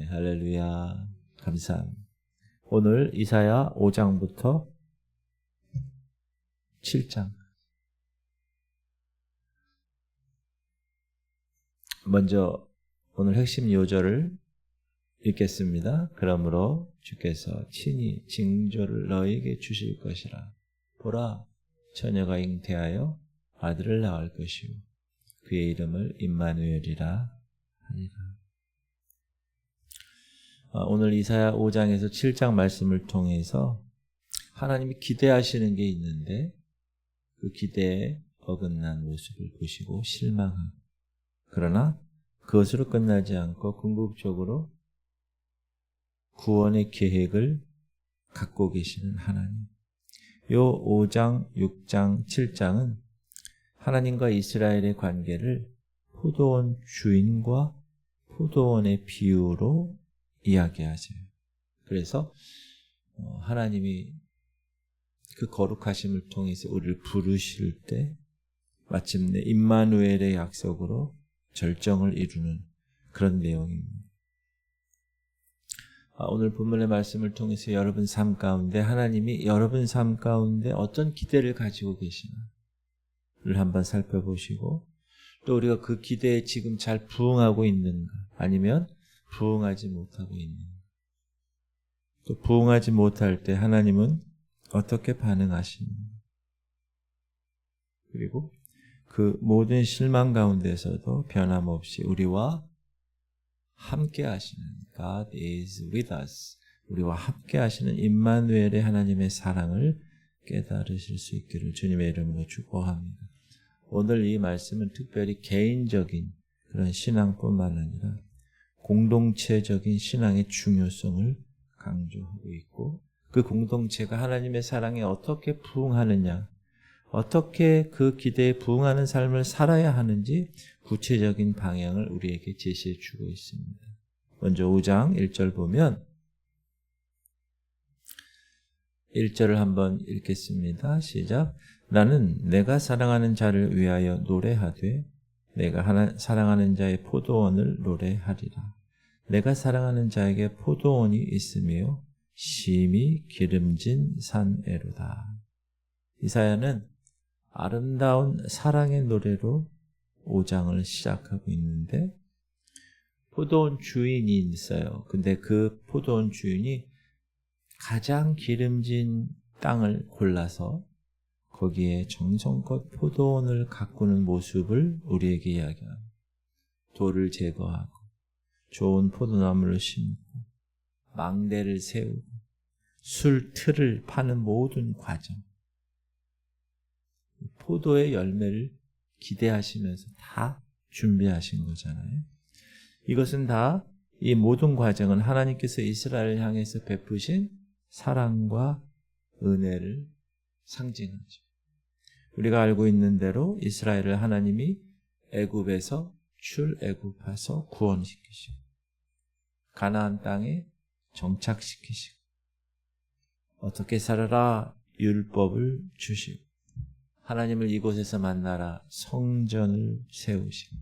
네, 할렐루야. 감사합니다. 오늘 이사야 5장부터 7장. 먼저 오늘 핵심 요절을 읽겠습니다. 그러므로 주께서 친히 징조를 너에게 주실 것이라. 보라, 처녀가 잉태하여 아들을 낳을 것이요. 그의 이름을 임마누엘이라 하니라. 아, 오늘 이사야 5장에서 7장 말씀을 통해서 하나님이 기대하시는 게 있는데 그 기대에 어긋난 모습을 보시고 실망하고 그러나 그것으로 끝나지 않고 궁극적으로 구원의 계획을 갖고 계시는 하나님. 요 5장, 6장, 7장은 하나님과 이스라엘의 관계를 포도원 주인과 포도원의 비유로 이야기하세요. 그래서 어, 하나님이 그 거룩하심을 통해서 우리를 부르실 때 마침내 임마누엘의 약속으로 절정을 이루는 그런 내용입니다. 아, 오늘 본문의 말씀을 통해서 여러분 삶 가운데 하나님이 여러분 삶 가운데 어떤 기대를 가지고 계시나를 한번 살펴보시고 또 우리가 그 기대에 지금 잘 부응하고 있는가 아니면 부응하지 못하고 있는가 또 부응하지 못할 때 하나님은 어떻게 반응하시는가 그리고 그 모든 실망 가운데서도 변함없이 우리와 함께 하시는 God is with us. 우리와 함께 하시는 임마누엘의 하나님의 사랑을 깨달으실 수 있기를 주님의 이름으로 축복합니다. 오늘 이 말씀은 특별히 개인적인 그런 신앙뿐만 아니라 공동체적인 신앙의 중요성을 강조하고 있고 그 공동체가 하나님의 사랑에 어떻게 부응하느냐 어떻게 그 기대에 부응하는 삶을 살아야 하는지 구체적인 방향을 우리에게 제시해 주고 있습니다. 먼저 5장 1절 보면 1절을 한번 읽겠습니다. 시작. 나는 내가 사랑하는 자를 위하여 노래하되 내가 하나, 사랑하는 자의 포도원을 노래하리라. 내가 사랑하는 자에게 포도원이 있으며 심히 기름진 산에로다. 이사야는 아름다운 사랑의 노래로 5장을 시작하고 있는데 포도원 주인이 있어요. 근데 그 포도원 주인이 가장 기름진 땅을 골라서 거기에 정성껏 포도원을 가꾸는 모습을 우리에게 이야기합니다. 돌을 제거하고 좋은 포도나무를 심고 망대를 세우고 술 틀을 파는 모든 과정 포도의 열매를 기대하시면서 다 준비하신 거잖아요. 이것은 다 이 모든 과정은 하나님께서 이스라엘을 향해서 베푸신 사랑과 은혜를 상징하죠. 우리가 알고 있는 대로 이스라엘을 하나님이 애굽에서 출애굽해서 구원시키시고 가나안 땅에 정착시키시고 어떻게 살아라? 율법을 주시고 하나님을 이곳에서 만나라. 성전을 세우시고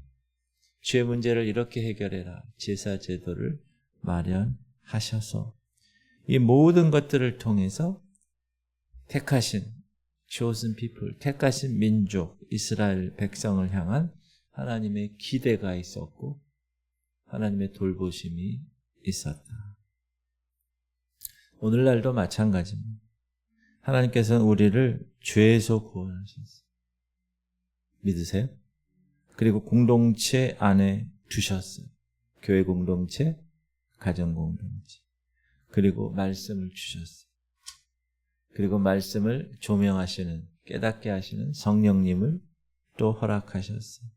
죄 문제를 이렇게 해결해라. 제사 제도를 마련하셔서 이 모든 것들을 통해서 택하신 chosen people, 택하신 민족 이스라엘 백성을 향한 하나님의 기대가 있었고 하나님의 돌보심이 있었다. 오늘날도 마찬가지입니다. 하나님께서는 우리를 죄에서 구원하셨어요. 믿으세요? 그리고 공동체 안에 두셨어요. 교회 공동체, 가정 공동체. 그리고 말씀을 주셨어요. 그리고 말씀을 조명하시는, 깨닫게 하시는 성령님을 또 허락하셨어요.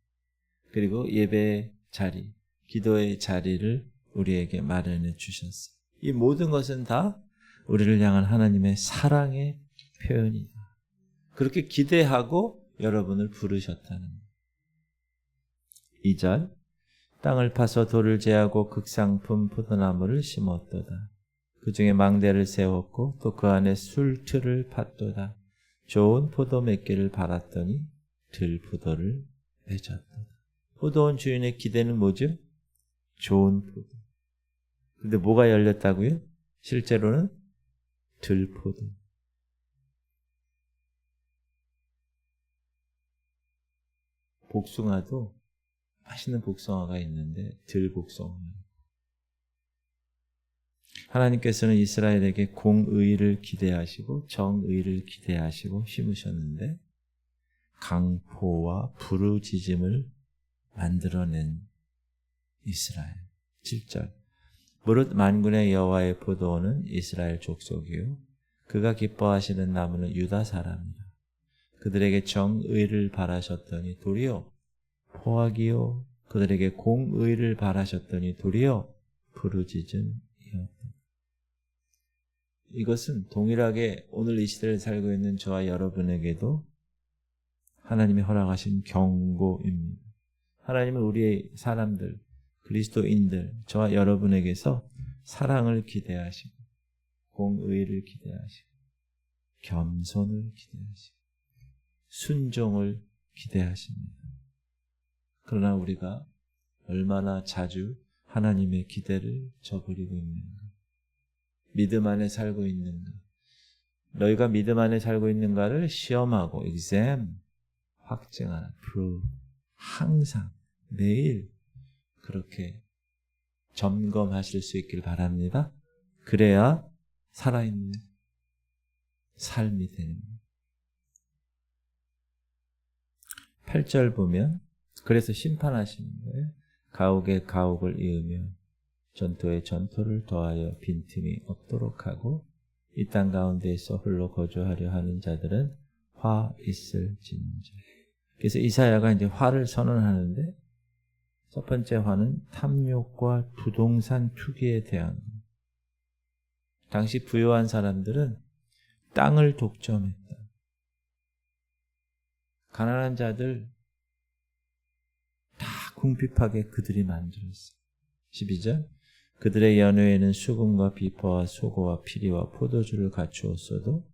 그리고 예배의 자리, 기도의 자리를 우리에게 마련해 주셨어요. 이 모든 것은 다 우리를 향한 하나님의 사랑의 표현이다. 그렇게 기대하고 여러분을 부르셨다는 2절 땅을 파서 돌을 제하고 극상품 포도나무를 심었도다. 그 중에 망대를 세웠고 또 그 안에 술틀을 팠도다. 좋은 포도 몇 개를 팔았더니 들포도를 맺었다. 포도원 주인의 기대는 뭐죠? 좋은 포도. 근데 뭐가 열렸다고요? 실제로는 들포도. 복숭아도 맛있는 복숭아가 있는데 들복숭아. 하나님께서는 이스라엘에게 공의를 기대하시고 정의를 기대하시고 심으셨는데 강포와 부르짖음을 만들어낸 이스라엘. 7절. 무릇 만군의 여호와의 포도원은 이스라엘 족속이요 그가 기뻐하시는 나무는 유다 사람이라. 그들에게 정의를 바라셨더니 도리어 포악이요 그들에게 공의를 바라셨더니 도리어 부르짖음이었다. 이것은 동일하게 오늘 이 시대를 살고 있는 저와 여러분에게도 하나님이 허락하신 경고입니다. 하나님은 우리의 사람들, 그리스도인들, 저와 여러분에게서 사랑을 기대하시고, 공의를 기대하시고, 겸손을 기대하시고, 순종을 기대하십니다. 그러나 우리가 얼마나 자주 하나님의 기대를 저버리고 있는가? 믿음 안에 살고 있는가? 너희가 믿음 안에 살고 있는가를 시험하고 exam 확증하라 prove 항상 매일 그렇게 점검하실 수 있길 바랍니다. 그래야 살아있는 삶이 거예요. 8절 보면 그래서 심판하시는 거예요. 가옥에 가옥을 이으며 전토에 전토를 더하여 빈틈이 없도록 하고 이 땅 가운데에서 홀로 거주하려 하는 자들은 화 있을진저. 그래서 이사야가 이제 화를 선언하는데 첫 번째 화는 탐욕과 부동산 투기에 대한 당시 부유한 사람들은 땅을 독점했다. 가난한 자들 다 궁핍하게 그들이 만들었어. 12절 그들의 연회에는 수금과 비퍼와 소고와 피리와 포도주를 갖추었어도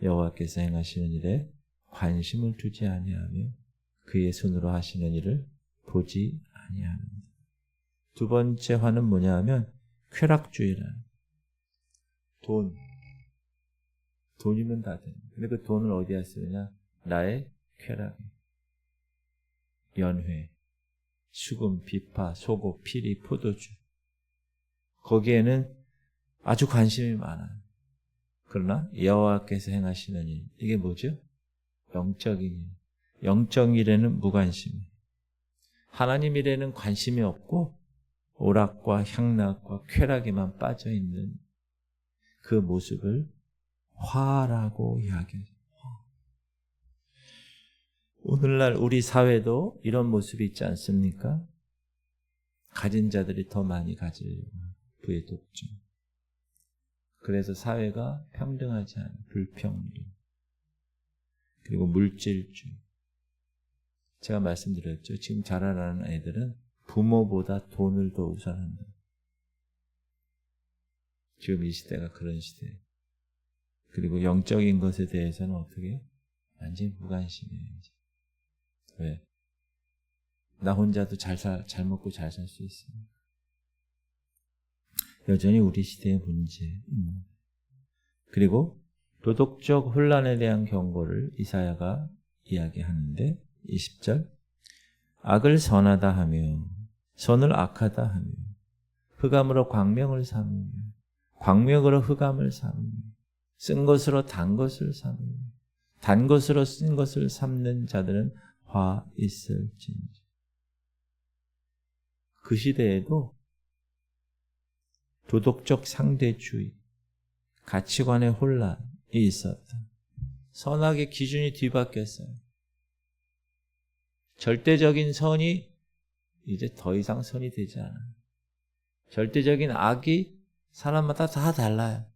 여호와께서 행하시는 일에 관심을 두지 아니하며 그의 손으로 하시는 일을 보지 아니합니다. 두 번째 화는 뭐냐 하면 쾌락주의라. 돈. 돈이면 다 돼. 근데 그 돈을 어디에 쓰느냐? 나의 쾌락. 연회. 수금, 비파, 소고, 피리, 포도주. 거기에는 아주 관심이 많아요. 그러나 여호와께서 행하시는 일 이게 뭐죠? 영적인 일. 영적 일에는 무관심이. 하나님 일에는 관심이 없고 오락과 향락과 쾌락에만 빠져 있는 그 모습을 화라고 이야기해요. 오늘날 우리 사회도 이런 모습이 있지 않습니까? 가진 자들이 더 많이 가질 부의 독점. 그래서 사회가 평등하지 않은 불평등. 그리고 물질주의. 제가 말씀드렸죠. 지금 자라나는 애들은 부모보다 돈을 더 우선한다. 지금 이 시대가 그런 시대. 그리고 영적인 것에 대해서는 어떻게? 완전히 무관심이에요. 이제. 왜? 나 혼자도 잘 살, 잘 먹고 잘 살 수 있습니다. 여전히 우리 시대의 문제. 음. 그리고 도덕적 혼란에 대한 경고를 이사야가 이야기하는데 20절 악을 선하다 하며 선을 악하다 하며 흑암으로 광명을 삼으며 광명으로 흑암을 삼으며 쓴 것으로 단 것을 삼으며 단 것으로 쓴 것을 삼는 자들은 화 있을진지 그 시대에도 도덕적 상대주의, 가치관의 혼란이 있었다. 선악의 기준이 뒤바뀌었어요. 절대적인 선이 이제 더 이상 선이 되지 않아요. 절대적인 악이 사람마다 다 달라요.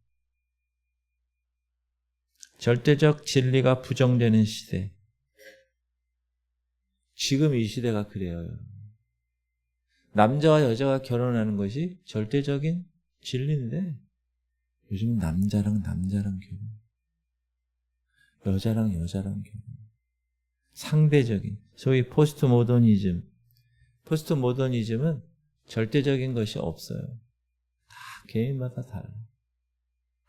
절대적 진리가 부정되는 시대. 지금 이 시대가 그래요. 남자와 여자가 결혼하는 것이 절대적인 진리인데 요즘 남자랑 남자랑 결혼, 여자랑 여자랑 결혼, 상대적인 소위 포스트 모더니즘. 포스트 모더니즘은 절대적인 것이 없어요. 다 개인마다 달라.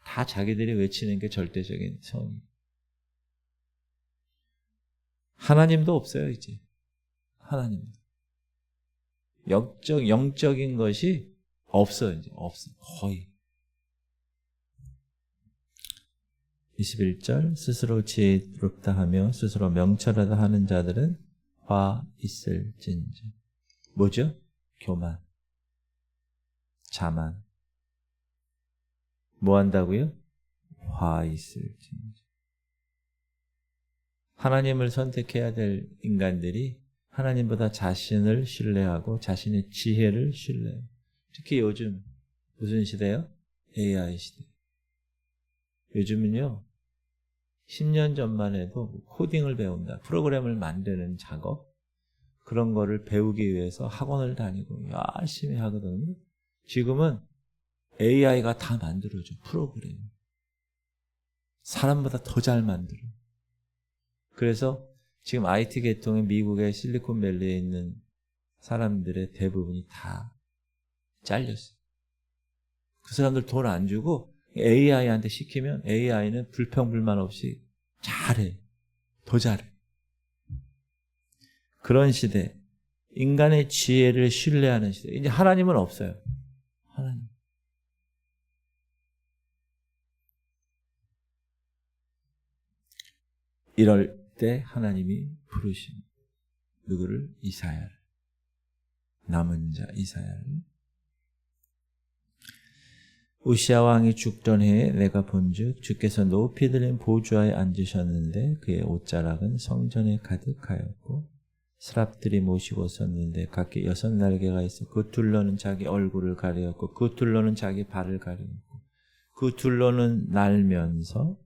다 자기들이 외치는 게 절대적인 성이. 하나님도 없어요, 이제. 하나님도. 영적, 영적인 것이 없어요, 이제. 없어. 거의. 21절 스스로 지혜롭다 하며 스스로 명철하다 하는 자들은 화 있을진지 뭐죠? 교만 자만 뭐 한다고요? 화 있을진지 하나님을 선택해야 될 인간들이 하나님보다 자신을 신뢰하고 자신의 지혜를 신뢰해요. 특히 요즘 무슨 시대요? AI 시대. 요즘은요, 10년 전만 해도 코딩을 배운다. 프로그램을 만드는 작업. 그런 거를 배우기 위해서 학원을 다니고 열심히 하거든요. 지금은 AI가 다 만들어줘. 프로그램. 사람보다 더 잘 만들어. 그래서 지금 IT 계통의 미국의 실리콘밸리에 있는 사람들의 대부분이 다 잘렸어. 그 사람들 돈 안 주고 AI한테 시키면 AI는 불평불만 없이 잘해. 더 잘해. 그런 시대. 인간의 지혜를 신뢰하는 시대. 이제 하나님은 없어요. 하나님. 이럴 때 하나님이 부르신 누구를? 이사야를. 남은 자 이사야를. 우시아 왕이 죽던 해에 내가 본즉 주께서 높이 들린 보좌에 앉으셨는데 그의 옷자락은 성전에 가득하였고 스랍들이 모시고 섰는데 각기 여섯 날개가 있어 그 둘러는 자기 얼굴을 가리었고 그 둘러는 자기 발을 가리었고 그 둘러는 날면서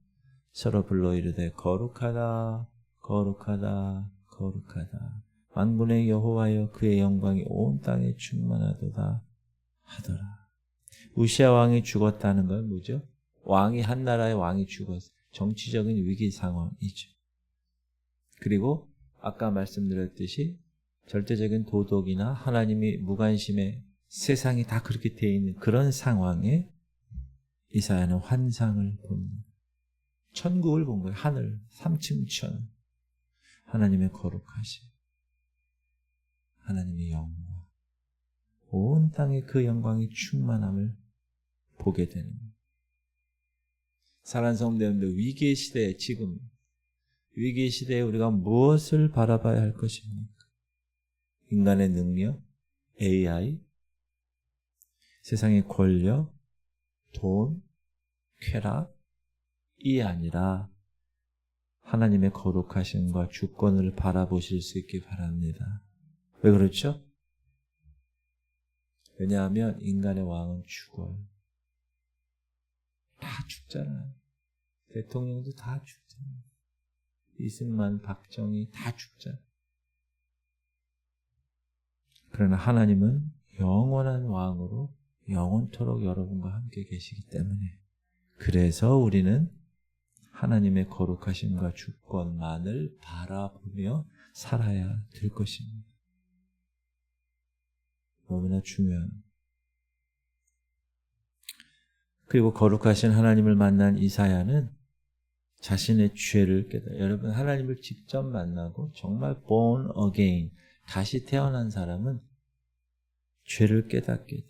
서로 불러 이르되 거룩하다 거룩하다 거룩하다 만군의 여호와여 그의 영광이 온 땅에 충만하도다 하더라. 우시아 왕이 죽었다는 건 뭐죠? 왕이 한 나라의 왕이 죽었어. 정치적인 위기 상황이죠. 그리고 아까 말씀드렸듯이 절대적인 도덕이나 하나님이 무관심에 세상이 다 그렇게 되어 있는 그런 상황에 이사야는 환상을 봅니다. 천국을 본 거예요. 하늘, 삼층천. 하나님의 거룩하심. 하나님의 영광. 온 땅에 그 영광이 충만함을 보게 되는. 사랑 성대님들 위기의 시대에 지금 위기의 시대에 우리가 무엇을 바라봐야 할 것입니까? 인간의 능력, AI, 세상의 권력, 돈, 쾌락 이 아니라 하나님의 거룩하심과 주권을 바라보실 수 있기 바랍니다. 왜 그렇죠? 왜냐하면 인간의 왕은 죽어요. 다 죽잖아요. 대통령도 다 죽잖아요. 이승만, 박정희 다 죽잖아요. 그러나 하나님은 영원한 왕으로 영원토록 여러분과 함께 계시기 때문에 그래서 우리는 하나님의 거룩하심과 주권만을 바라보며 살아야 될 것입니다. 너무나 중요한. 그리고 거룩하신 하나님을 만난 이사야는 자신의 죄를 깨달아. 여러분 하나님을 직접 만나고 정말 born again 다시 태어난 사람은 죄를 깨닫게 돼.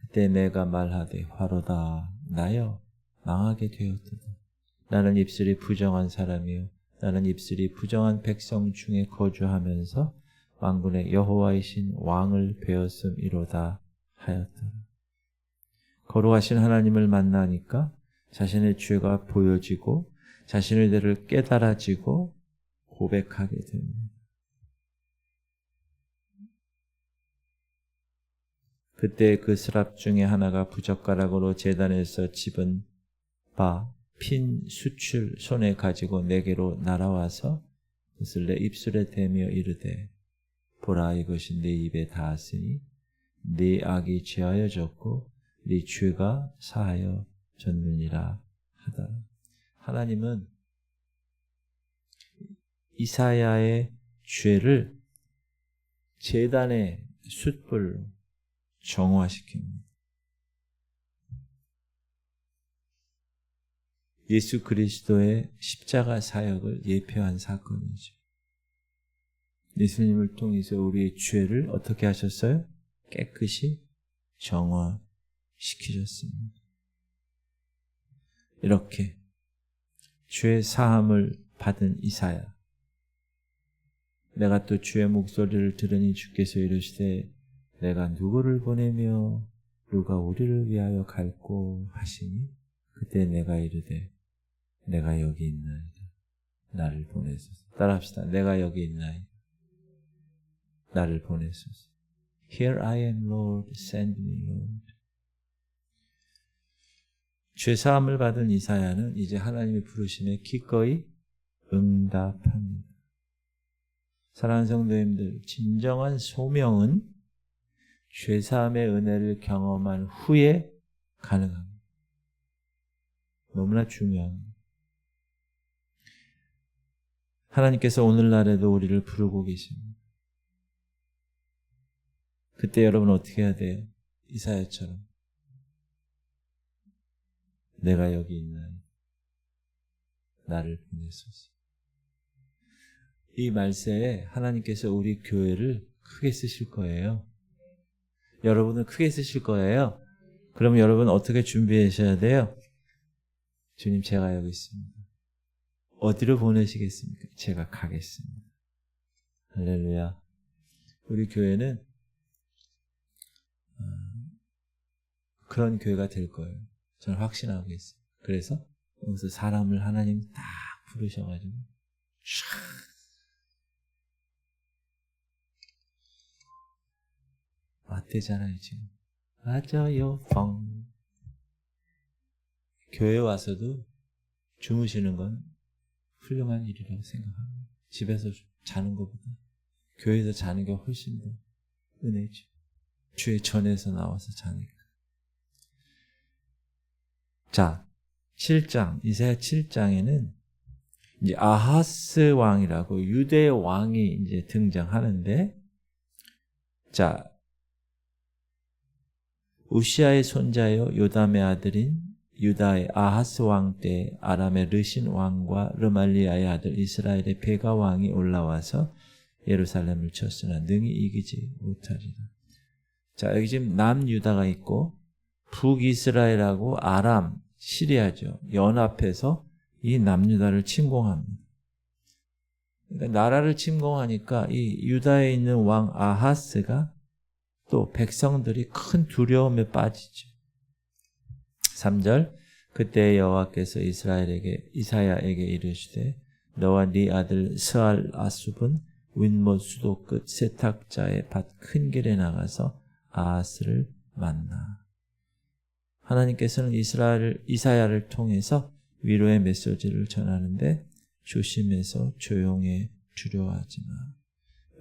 그때 내가 말하되 화로다 나여 망하게 되었도다. 나는 입술이 부정한 사람이요 나는 입술이 부정한 백성 중에 거주하면서 왕군의 여호와이신 왕을 배웠음이로다 하였더라. 거룩하신 하나님을 만나니까 자신의 죄가 보여지고 자신의 죄를 깨달아지고 고백하게 됩니다. 그때 그 스랍 중에 하나가 부젓가락으로 재단에서 집은 바 핀 수출 손에 가지고 내게로 날아와서 그것을 내 입술에 대며 이르되 보라 이것이 내 입에 닿았으니 네 악이 제하여졌고 네 죄가 사하여졌느니라 하다. 하나님은 이사야의 죄를 재단의 숯불로 정화시킵니다. 예수 그리스도의 십자가 사역을 예표한 사건이죠. 예수님을 통해서 우리의 죄를 어떻게 하셨어요? 깨끗이 정화시키셨습니다. 이렇게 죄 사함을 받은 이사야. 내가 또 주의 목소리를 들으니 주께서 이르시되 내가 누구를 보내며 누가 우리를 위하여 갈고 하시니 그때 내가 이르되 내가 여기 있나이다. 나를 보내소서. 따라합시다. 내가 여기 있나이다. 나를 보내소서. Here I am, Lord. Send me, Lord. 죄사함을 받은 이사야는 이제 하나님의 부르심에 기꺼이 응답합니다. 사랑하는 성도님들, 진정한 소명은 죄사함의 은혜를 경험한 후에 가능합니다. 너무나 중요합니다. 하나님께서 오늘날에도 우리를 부르고 계십니다. 그때 여러분 어떻게 해야 돼요? 이사야처럼. 내가 여기 있나요? 나를 보내소서. 이 말세에 하나님께서 우리 교회를 크게 쓰실 거예요. 여러분을 크게 쓰실 거예요. 그럼 여러분 어떻게 준비하셔야 돼요? 주님 제가 여기 있습니다. 어디로 보내시겠습니까? 제가 가겠습니다. 할렐루야. 우리 교회는 그런 교회가 될 거예요. 저는 확신하고 있어요. 그래서 여기서 사람을 하나님 딱 부르셔가지고 촥 맞대잖아요 지금 맞아요 펑 교회 와서도 주무시는 건 훌륭한 일이라고 생각합니다. 집에서 자는 것보다 교회에서 자는 게 훨씬 더 은혜죠. 주의 전에서 나와서 자니까. 자, 7장, 이사야 7장에는 이제 아하스 왕이라고 유대 왕이 이제 등장하는데, 자, 우시아의 손자요 요담의 아들인 유다의 아하스 왕 때 아람의 르신 왕과 르말리아의 아들 이스라엘의 베가 왕이 올라와서 예루살렘을 쳤으나 능히 이기지 못하리라. 자, 여기 지금 남유다가 있고 북이스라엘하고 아람, 시리아죠. 연합해서 이 남유다를 침공합니다. 그러니까 나라를 침공하니까 이 유다에 있는 왕 아하스가 또 백성들이 큰 두려움에 빠지죠. 3절 그때 여호와께서 이스라엘에게 이사야에게 이르시되 너와 네 아들 스알 아숲은 윗못 수도 끝 세탁자의 밭 큰 길에 나가서 아하스를 만나. 하나님께서는 이스라엘 이사야를 통해서 위로의 메시지를 전하는데 조심해서 조용해 두려워하지 마.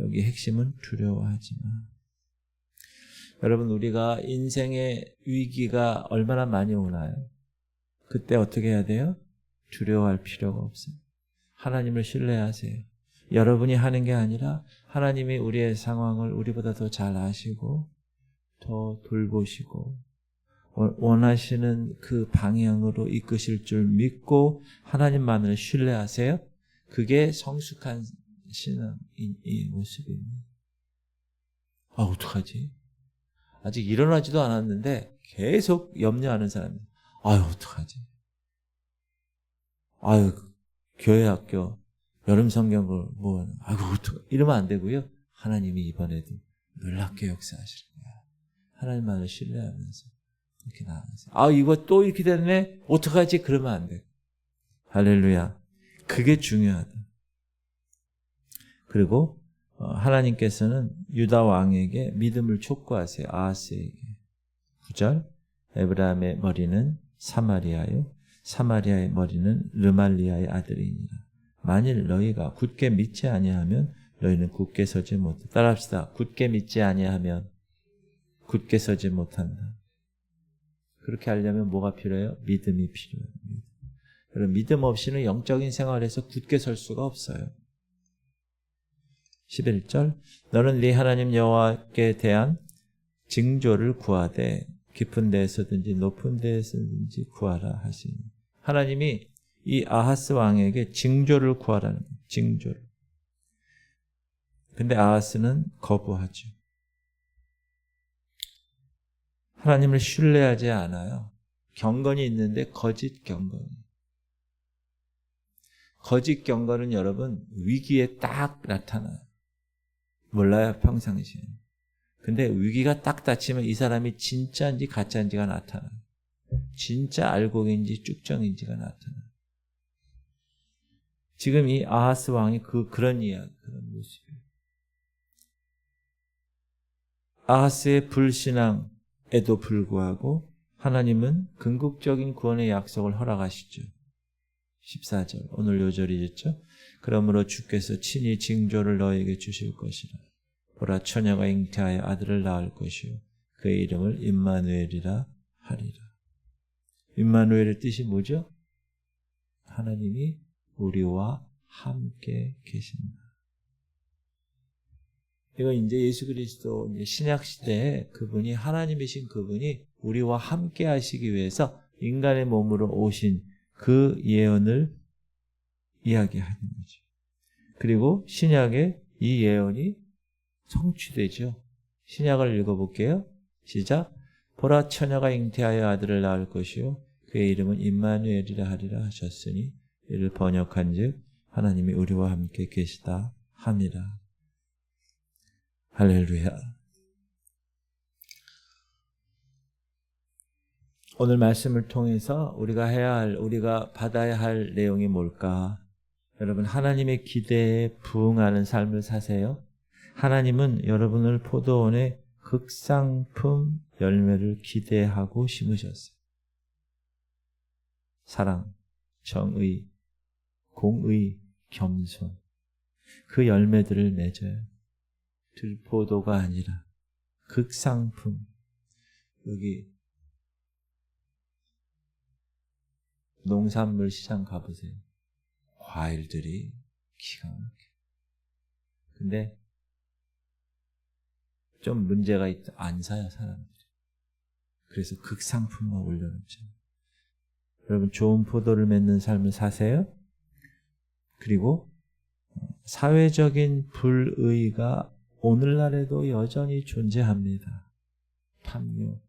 여기 핵심은 두려워하지 마. 여러분 우리가 인생의 위기가 얼마나 많이 오나요? 그때 어떻게 해야 돼요? 두려워할 필요가 없어요. 하나님을 신뢰하세요. 여러분이 하는 게 아니라 하나님이 우리의 상황을 우리보다 더 잘 아시고 더 돌보시고 원하시는 그 방향으로 이끄실 줄 믿고 하나님만을 신뢰하세요. 그게 성숙한 신앙의 모습입니다. 아, 어떡하지? 아직 일어나지도 않았는데 계속 염려하는 사람이 아유, 어떡하지? 아유, 교회 학교, 여름 성경을 뭐, 아이고, 어떡 이러면 안 되고요. 하나님이 이번에도 놀랍게 역사하실 거야. 하나님만을 신뢰하면서 이렇게 나아가세요. 아, 이거 또 이렇게 됐네? 어떡하지? 그러면 안 돼. 할렐루야. 그게 중요하다. 그리고 어, 하나님께서는 유다 왕에게 믿음을 촉구하세요. 아하스에게. 9절 에브라임의 머리는 사마리아요. 사마리아의 머리는 르말리아의 아들이니라. 만일 너희가 굳게 믿지 아니하면 너희는 굳게 서지 못해. 따라합시다. 굳게 믿지 아니하면 굳게 서지 못한다. 그렇게 하려면 뭐가 필요해요? 믿음이 필요해요. 여러분 믿음 없이는 영적인 생활에서 굳게 설 수가 없어요. 11절 너는 네 하나님 여호와께 대한 징조를 구하되 깊은 데에서든지 높은 데에서든지 구하라 하시니 하나님이 이 아하스 왕에게 징조를 구하라는. 징조를. 근데 아하스는 거부하죠. 하나님을 신뢰하지 않아요. 경건이 있는데 거짓 경건. 거짓 경건은 여러분 위기에 딱 나타나요. 몰라요 평상시에. 근데 위기가 딱 닥치면 이 사람이 진짜인지 가짜인지가 나타나요. 진짜 알곡인지 쭉정인지가 나타나요. 지금 이 아하스 왕이 그 그런 이야기, 그런 모습이에요. 아하스의 불신앙 에도 불구하고 하나님은 궁극적인 구원의 약속을 허락하시죠. 14절 오늘 요절이겠죠. 그러므로 주께서 친히 징조를 너에게 주실 것이라. 보라 처녀가 잉태하여 아들을 낳을 것이요 그의 이름을 임마누엘이라 하리라. 임마누엘의 뜻이 뭐죠? 하나님이 우리와 함께 계신다. 이거 이제 예수 그리스도 신약 시대에 그분이 하나님이신 그분이 우리와 함께 하시기 위해서 인간의 몸으로 오신 그 예언을 이야기하는 거죠. 그리고 신약에 이 예언이 성취되죠. 신약을 읽어볼게요. 시작. 보라 처녀가 잉태하여 아들을 낳을 것이요 그의 이름은 임마누엘이라 하리라 하셨으니 이를 번역한즉 하나님이 우리와 함께 계시다 함이라. 할렐루야. 오늘 말씀을 통해서 우리가 해야 할, 우리가 받아야 할 내용이 뭘까? 여러분, 하나님의 기대에 부응하는 삶을 사세요. 하나님은 여러분을 포도원의 극상품 열매를 기대하고 심으셨어요. 사랑, 정의, 공의, 겸손. 그 열매들을 맺어요. 들포도가 아니라 극상품. 여기 농산물 시장 가보세요. 과일들이 기가 막혀. 근데 좀 문제가 있다. 안 사요, 사람들이. 그래서 극상품만 올려놓죠. 여러분, 좋은 포도를 맺는 삶을 사세요. 그리고 사회적인 불의가 오늘날에도 여전히 존재합니다. 탐욕,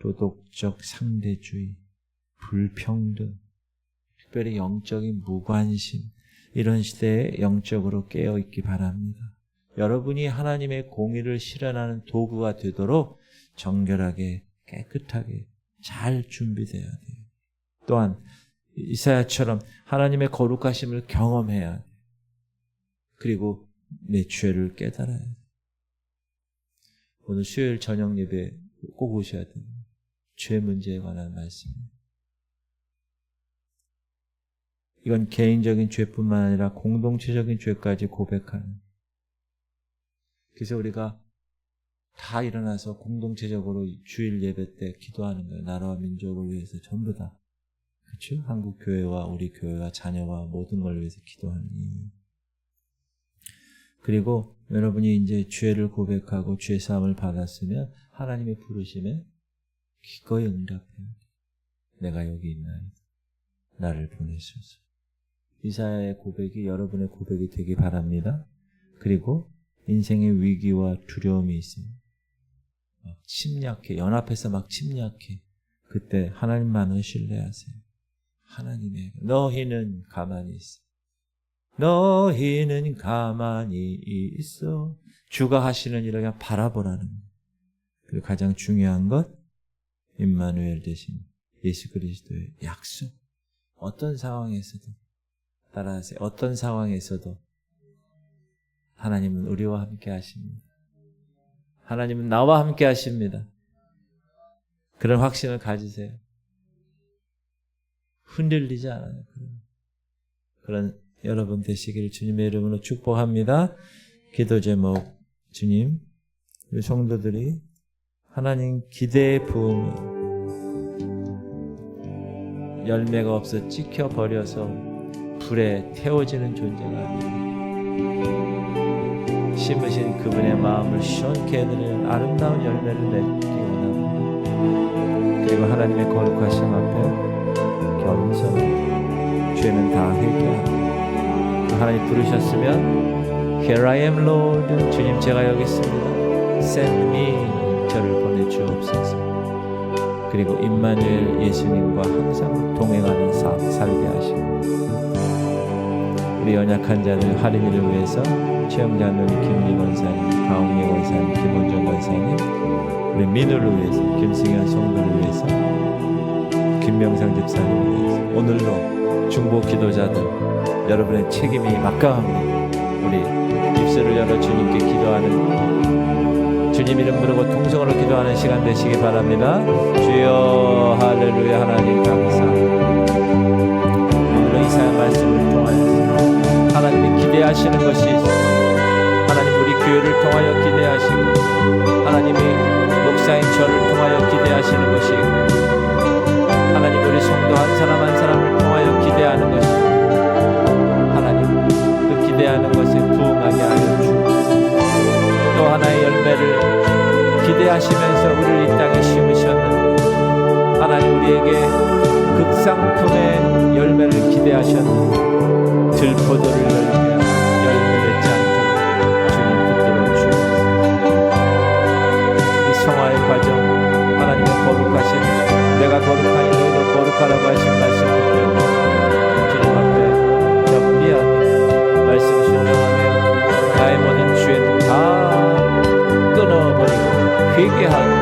도덕적 상대주의, 불평등, 특별히 영적인 무관심, 이런 시대에 영적으로 깨어 있기 바랍니다. 여러분이 하나님의 공의를 실현하는 도구가 되도록 정결하게, 깨끗하게 잘 준비되어야 돼요. 또한 이사야처럼 하나님의 거룩하심을 경험해야 돼요. 그리고 내 죄를 깨달아야 돼요. 오늘 수요일 저녁 예배 꼭 오셔야 돼요. 죄 문제에 관한 말씀입니다. 이건 개인적인 죄뿐만 아니라 공동체적인 죄까지 고백하는. 그래서 우리가 다 일어나서 공동체적으로 주일 예배 때 기도하는 거예요. 나라와 민족을 위해서 전부 다. 그렇죠? 한국 교회와 우리 교회와 자녀와 모든 걸 위해서 기도하는 이유. 그리고 여러분이 이제 죄를 고백하고 죄 사함을 받았으면 하나님의 부르심에 기꺼이 응답해요. 내가 여기 있나이다. 나를 보내소서. 이사야의 고백이 여러분의 고백이 되기 바랍니다. 그리고 인생의 위기와 두려움이. 막 침략해. 연합해서 막 침략해. 그때 하나님만을 신뢰하세요. 하나님의 너희는 가만히 있어. 너희는 가만히 있어. 주가 하시는 일을 그냥 바라보라는. 그리고 가장 중요한 것 임마누엘 대신 예수 그리스도의 약속. 어떤 상황에서도 따라하세요. 어떤 상황에서도 하나님은 우리와 함께 하십니다. 하나님은 나와 함께 하십니다. 그런 확신을 가지세요. 흔들리지 않아요. 그런, 그런 여러분 되시기를 주님의 이름으로 축복합니다. 기도 제목 주님 우리 성도들이 하나님 기대의 부흥 열매가 없어 찍혀 버려서 불에 태워지는 존재가 심으신 그분의 마음을 시원케 해드리는 아름다운 열매를 맺기 원합니다. 그리고 하나님의 거룩하심 앞에 겸손 죄는 다 회개하고 하나님 부르셨으면 Here I am Lord. 주님 제가 여기 있습니다. Send me 저를 보내주옵소서. 그리고 임마누엘 예수님과 항상 동행하는 삶 살게 하시고 우리 연약한 자들 할인이를 위해서 최영자는 김리 원사님, 강홍예 원사님, 김원정 원사님, 우리 민우를 위해서 김승현 성도를 위해서 김명상 집사님을 위해서 오늘로 중보 기도자들 여러분의 책임이 막강합니다. 우리 입술을 열어 주님께 기도하는 주님 이름 부르고 통성으로 기도하는 시간 되시기 바랍니다. 주여 할렐루야 하나님 감사합니다. 오늘 이사야 말씀을 통하여서 하나님이 기대하시는 것이. 하나님 우리 교회를 통하여 기대하시고 하나님이 목사인 저를 통하여 기대하시는 것이 하나님 우리 성도 한 사람 한 사람을 통하여 기대하는 것이 열매를 기대하시면서 우리를 이 땅에 심으셨는데 하나님 우리에게 극상품의 열매를 기대하셨는데 들포도를 열매 열매 맺지 않도록 주님 붙들어 주옵소서. 이 성화의 과정 하나님의 거룩하신 내가 거룩하니 너희도 거룩하라고 하신 말씀 ठीक है हाँ।